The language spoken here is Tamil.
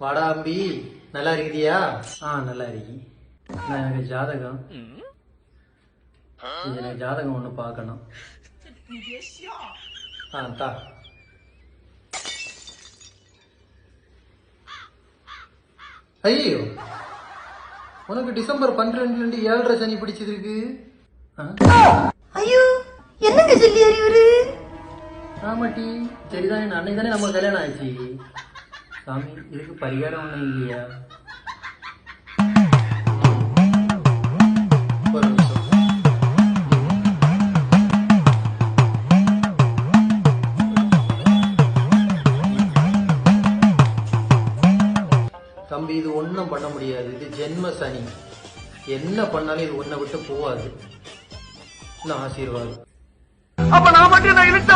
வாடா அம்பி. நல்லா இருக்குதியா ஆ நல்லா இருக்கி நான் எனக்கு ஜாதகம். எனக்கு ஜாதகம் ஒன்று பார்க்கணும். ஆ தா. ஐயோ உனக்கு டிசம்பர் பன்னிரெண்டுல இருந்து ஏழரை சனி பிடிச்சது ஆ? ஐயோ என்னங்க சொல்லி அறிவுரு? ஆமாட்டி. சரிதான் அன்னைக்கு தானே நம்ம கல்யாணம் ஆச்சு. சாமி இதுக்கு பரிகாரம் ஒன்றும் இல்லையா? தம்பி இது ஒன்றும் பண்ண முடியாது. இது ஜென்ம சனி. என்ன பண்ணாலும் இது ஒன்றை விட்டு போகாது. நான் ஆசீர்வாதம்? அப்ப நான் மட்டும் நான் இழுத்த